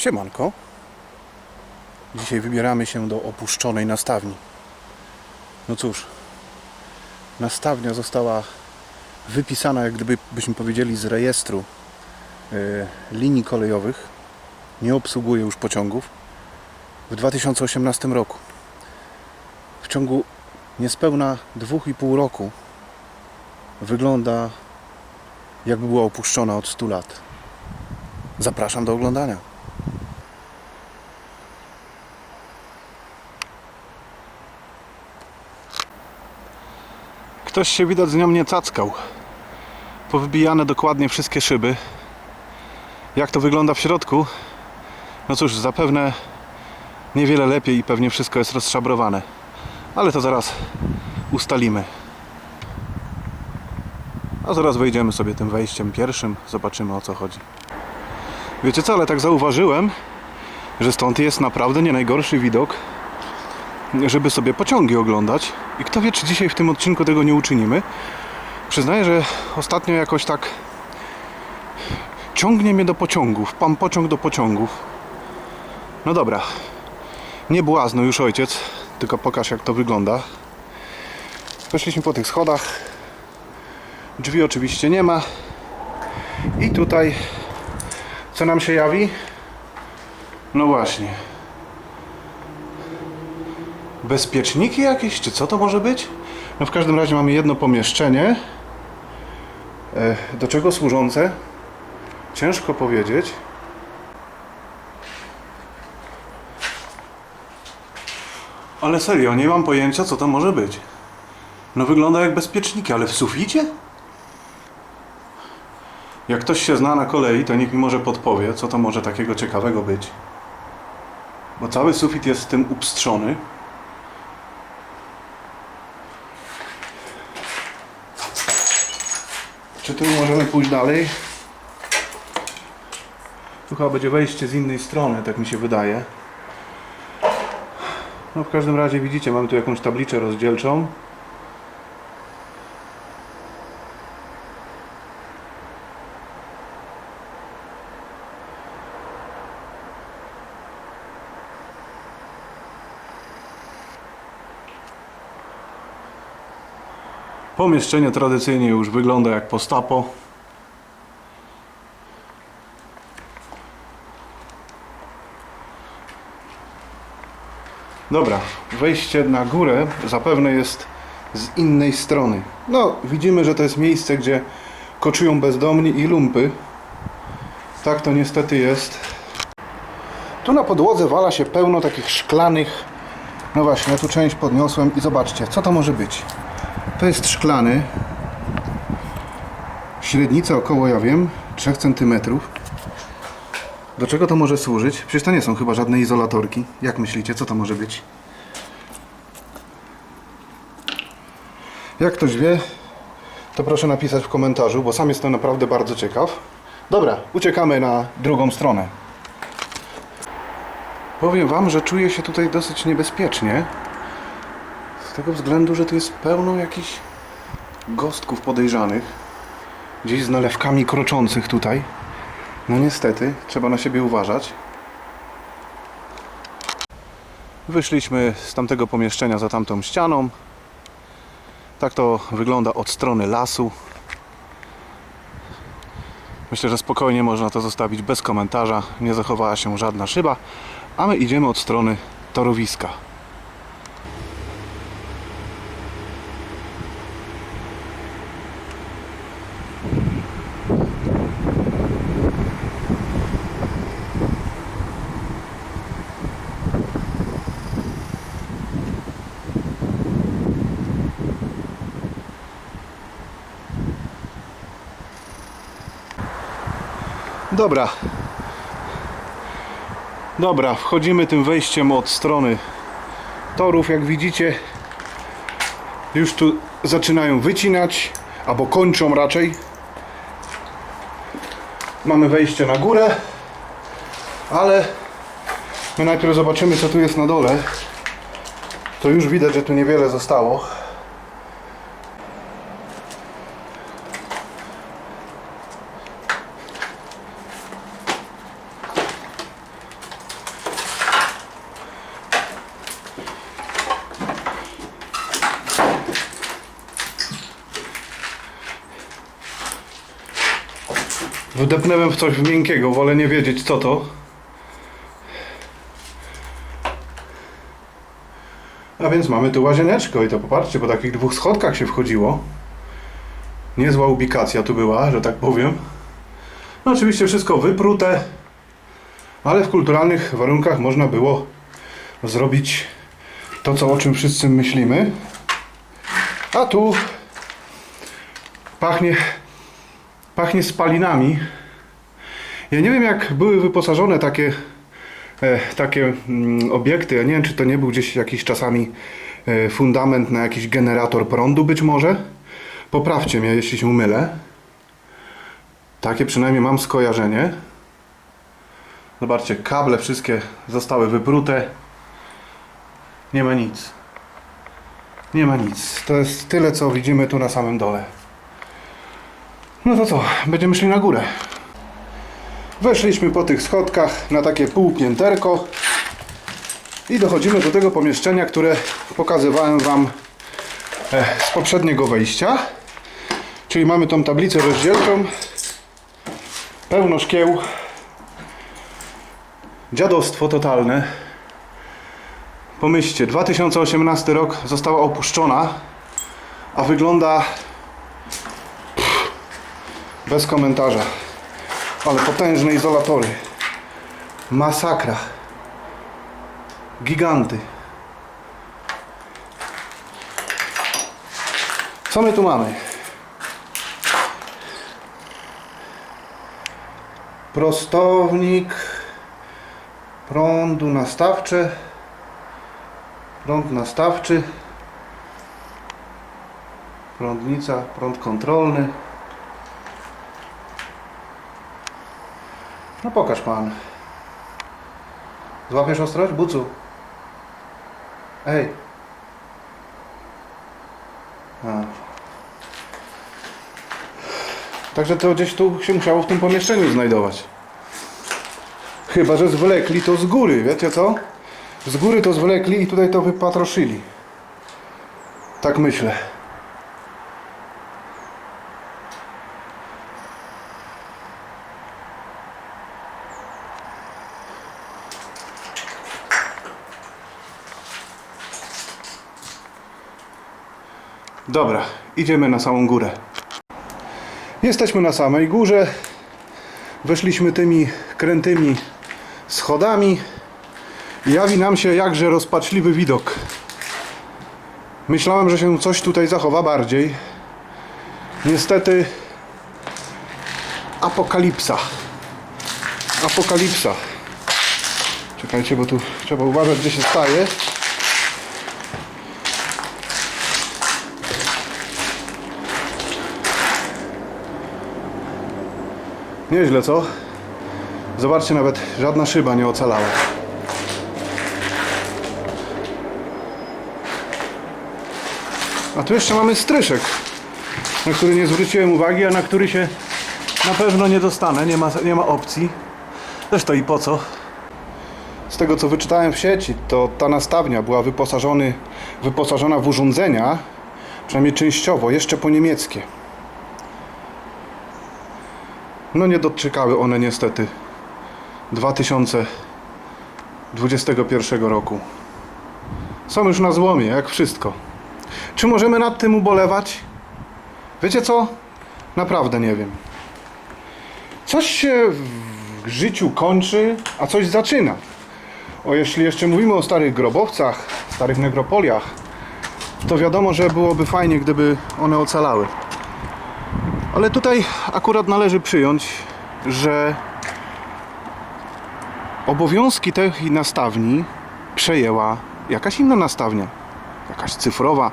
Siemanko. Dzisiaj wybieramy się do opuszczonej nastawni. No cóż, nastawnia została wypisana, jak gdybyśmy powiedzieli, z rejestru y, linii kolejowych. Nie obsługuje już pociągów w 2018 roku. W ciągu niespełna 2,5 roku wygląda jakby była opuszczona od 100 lat. Zapraszam do oglądania. Ktoś się widać z nią nie cackał. Powybijane dokładnie wszystkie szyby. Jak to wygląda w środku? No cóż, zapewne niewiele lepiej i pewnie wszystko jest rozszabrowane. Ale to zaraz ustalimy. A zaraz wejdziemy sobie tym wejściem pierwszym, zobaczymy o co chodzi. Wiecie co, ale tak zauważyłem, że stąd jest naprawdę nie najgorszy widok, żeby sobie pociągi oglądać. I kto wie, czy dzisiaj w tym odcinku tego nie uczynimy. Przyznaję, że ostatnio jakoś tak ciągnie mnie do pociągów. Pan pociąg do pociągów. No dobra. Nie błazno już ojciec, tylko pokaż jak to wygląda. Weszliśmy po tych schodach. Drzwi oczywiście nie ma. I tutaj co nam się jawi? No właśnie. Bezpieczniki jakieś, czy co to może być? No w każdym razie mamy jedno pomieszczenie. E, Do czego służące? Ciężko powiedzieć. Ale serio, nie mam pojęcia co to może być. No wygląda jak bezpieczniki, ale w suficie? Jak ktoś się zna na kolei, to niech mi może podpowie, co to może takiego ciekawego być. Bo cały sufit jest tym upstrzony. Czy tu możemy pójść dalej? Tu chyba będzie wejście z innej strony, tak mi się wydaje. No w każdym razie widzicie, mamy tu jakąś tablicę rozdzielczą. Pomieszczenie tradycyjnie już wygląda jak postapo. Dobra, wejście na górę zapewne jest z innej strony. No, widzimy, że to jest miejsce, gdzie koczują bezdomni i lumpy. Tak to niestety jest. Tu na podłodze wala się pełno takich szklanych. No właśnie, ja tu część podniosłem i zobaczcie, co to może być. Jest szklany. Średnica około, ja wiem, 3 cm. Do czego to może służyć? Przecież to nie są chyba żadne izolatorki. Jak myślicie, co to może być? Jak ktoś wie, to proszę napisać w komentarzu, bo sam jestem naprawdę bardzo ciekaw. Dobra, uciekamy na drugą stronę. Powiem Wam, że czuję się tutaj dosyć niebezpiecznie. Tego względu, że tu jest pełno jakichś gostków podejrzanych. Gdzieś z nalewkami kroczących tutaj. No niestety, trzeba na siebie uważać. Wyszliśmy z tamtego pomieszczenia za tamtą ścianą. Tak to wygląda od strony lasu. Myślę, że spokojnie można to zostawić bez komentarza. Nie zachowała się żadna szyba. A my idziemy od strony torowiska. Dobra. Dobra, wchodzimy tym wejściem od strony torów. Jak widzicie, już tu zaczynają wycinać, albo kończą raczej. Mamy wejście na górę, ale my najpierw zobaczymy, co tu jest na dole. To już widać, że tu niewiele zostało. Wdepnęłem w coś miękkiego, wolę nie wiedzieć co to. A więc mamy tu łazieneczko i to popatrzcie, po takich dwóch schodkach się wchodziło. Niezła ubikacja tu była, że tak powiem. No oczywiście wszystko wyprute, ale w kulturalnych warunkach można było zrobić to, co o czym wszyscy myślimy. A tu pachnie, pachnie spalinami. Ja nie wiem, jak były wyposażone takie, e, takie mm, obiekty. Ja nie wiem, czy to nie był gdzieś jakiś czasami e, fundament na jakiś generator prądu, być może. Poprawcie mnie, jeśli się mylę. Takie przynajmniej mam skojarzenie. Zobaczcie, kable wszystkie zostały wyprute. Nie ma nic. Nie ma nic. To jest tyle, co widzimy tu na samym dole. No to co? Będziemy szli na górę. Weszliśmy po tych schodkach na takie półpięterko i dochodzimy do tego pomieszczenia, które pokazywałem Wam e, z poprzedniego wejścia. Czyli mamy tą tablicę rozdzielczą, pełno szkieł, dziadostwo totalne. Pomyślcie, 2018 rok została opuszczona, a wygląda bez komentarza. Ale potężne izolatory. Masakra. Giganty. Co my tu mamy? Prostownik prądu nastawcze. Prąd nastawczy. Prądnica, prąd kontrolny. No pokaż pan. Złapiesz ostrość? Bucu. Ej. A. Także to gdzieś tu się musiało w tym pomieszczeniu znajdować. Chyba, że zwlekli to z góry, wiecie co? Z góry to zwlekli i tutaj to wypatroszyli. Tak myślę. Dobra, idziemy na samą górę. Jesteśmy na samej górze. Weszliśmy tymi krętymi schodami. Jawi nam się jakże rozpaczliwy widok. Myślałem, że się coś tutaj zachowa bardziej. Niestety apokalipsa. Apokalipsa. Czekajcie, bo tu trzeba uważać, gdzie się staje. Nieźle, co? Zobaczcie, nawet żadna szyba nie ocalała. A tu jeszcze mamy stryszek, na który nie zwróciłem uwagi, a na który się na pewno nie dostanę. Nie ma, nie ma opcji. Zresztą i po co? Z tego co wyczytałem w sieci, to ta nastawnia była wyposażony, wyposażona w urządzenia, przynajmniej częściowo, jeszcze po niemieckie. No nie doczekały one niestety 2021 roku. Są już na złomie, jak wszystko. Czy możemy nad tym ubolewać? Wiecie co? Naprawdę nie wiem. Coś się w życiu kończy, a coś zaczyna. O, jeśli jeszcze mówimy o starych grobowcach, starych nekropoliach, to wiadomo, że byłoby fajnie, gdyby one ocalały. Ale tutaj akurat należy przyjąć, że obowiązki tej nastawni przejęła jakaś inna nastawnia, jakaś cyfrowa.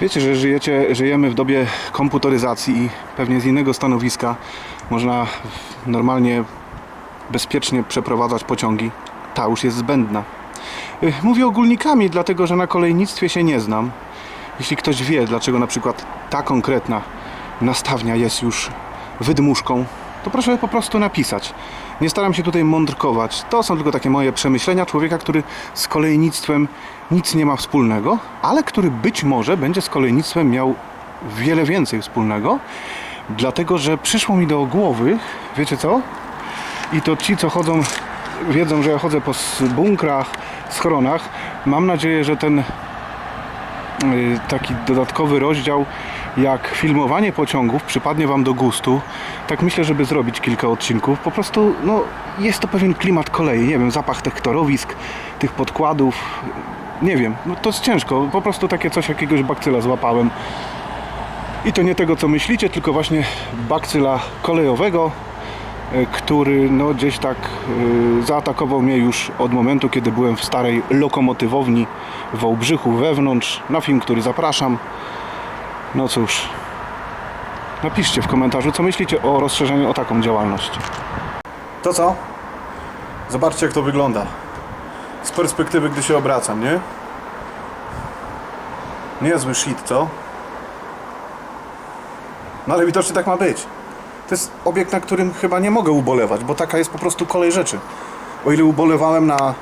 Wiecie, że żyjecie, żyjemy w dobie komputeryzacji i pewnie z innego stanowiska można normalnie, bezpiecznie przeprowadzać pociągi. Ta już jest zbędna. Y, Mówię ogólnikami, dlatego że na kolejnictwie się nie znam. Jeśli ktoś wie, dlaczego na przykład ta konkretna nastawnia jest już wydmuszką, to proszę po prostu napisać. Nie staram się tutaj mądrkować. To są tylko takie moje przemyślenia człowieka, który z kolejnictwem nic nie ma wspólnego, ale który być może będzie z kolejnictwem miał wiele więcej wspólnego, Dlatego, że przyszło mi do głowy, wiecie co? I to ci, co chodzą, wiedzą, że ja chodzę po bunkrach, schronach. Mam nadzieję, że ten y, taki dodatkowy rozdział, jak filmowanie pociągów, przypadnie Wam do gustu. Tak myślę, żeby zrobić kilka odcinków. Po prostu, no, jest to pewien klimat kolei. Nie wiem, zapach tych torowisk, tych podkładów. Nie wiem, no to jest ciężko. Po prostu takie coś, jakiegoś bakcyla złapałem. I to nie tego, co myślicie, tylko właśnie bakcyla kolejowego, e, który no gdzieś tak e, zaatakował mnie już od momentu, kiedy byłem w starej lokomotywowni w Wałbrzychu wewnątrz, na film, który zapraszam. No cóż, napiszcie w komentarzu, co myślicie o rozszerzeniu o taką działalność. To co? Zobaczcie, jak to wygląda. Z perspektywy, gdy się obracam, nie? Niezły shit, co? No ale widocznie tak ma być. To jest obiekt, na którym chyba nie mogę ubolewać, bo taka jest po prostu kolej rzeczy. O ile ubolewałem na,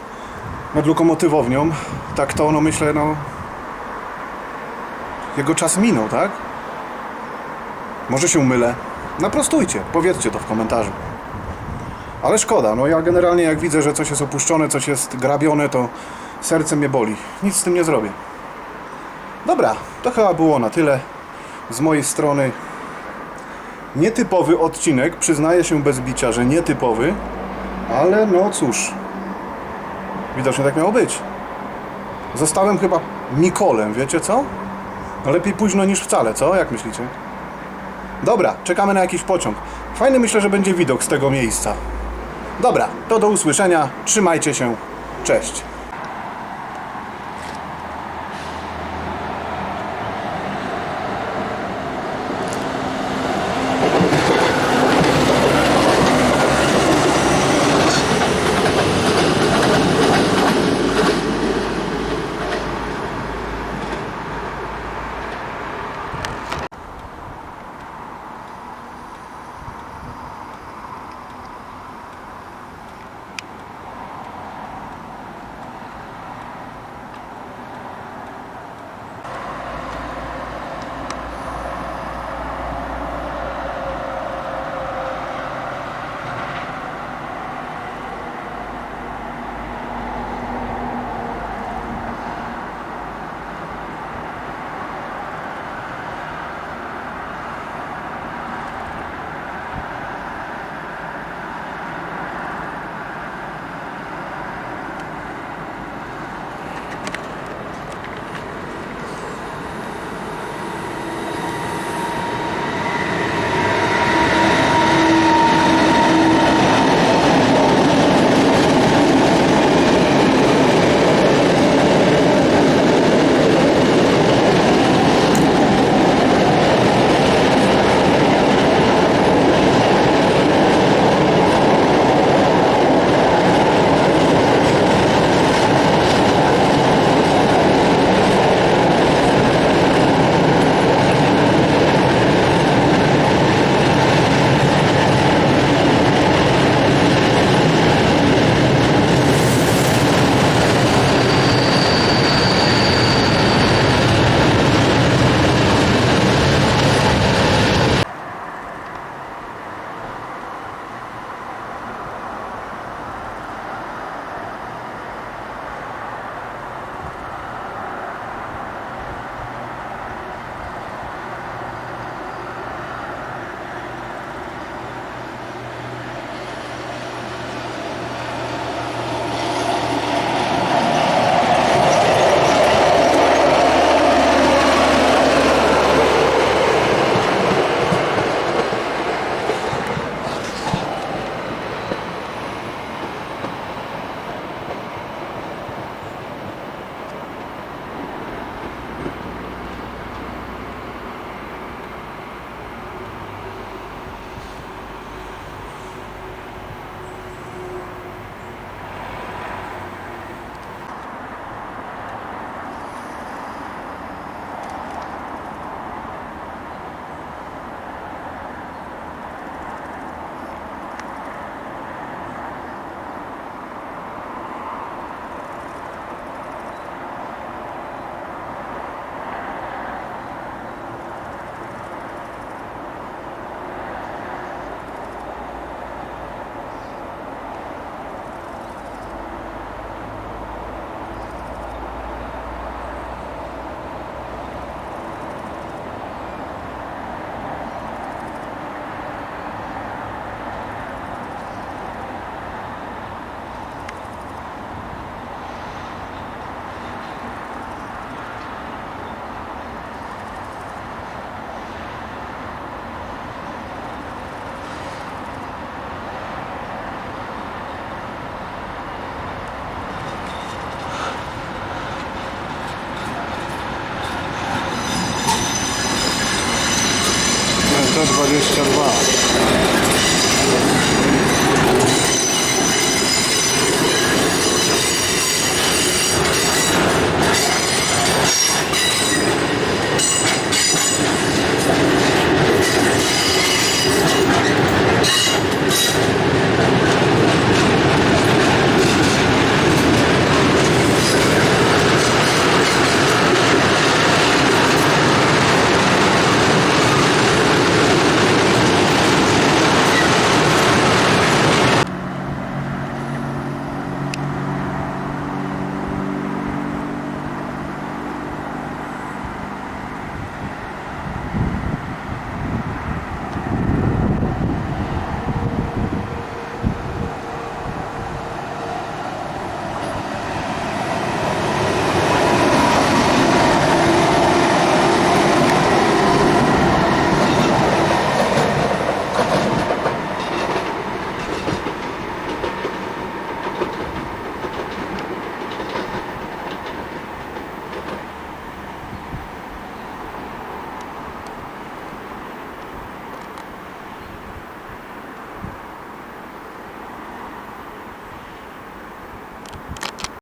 nad lokomotywownią, tak to no myślę, no... Jego czas minął, tak? Może się mylę. Naprostujcie, powiedzcie to w komentarzu. Ale szkoda, no ja generalnie jak widzę, że coś jest opuszczone, coś jest grabione, to serce mnie boli. Nic z tym nie zrobię. Dobra, to chyba było na tyle z mojej strony. Nietypowy odcinek, przyznaję się bez bicia, że nietypowy, ale no cóż, widocznie tak miało być. Zostałem chyba Mikolem, wiecie co? No lepiej późno niż wcale, co? Jak myślicie? Dobra, czekamy na jakiś pociąg. Fajny myślę, że będzie widok z tego miejsca. Dobra, to do usłyszenia. Trzymajcie się. Cześć. あと。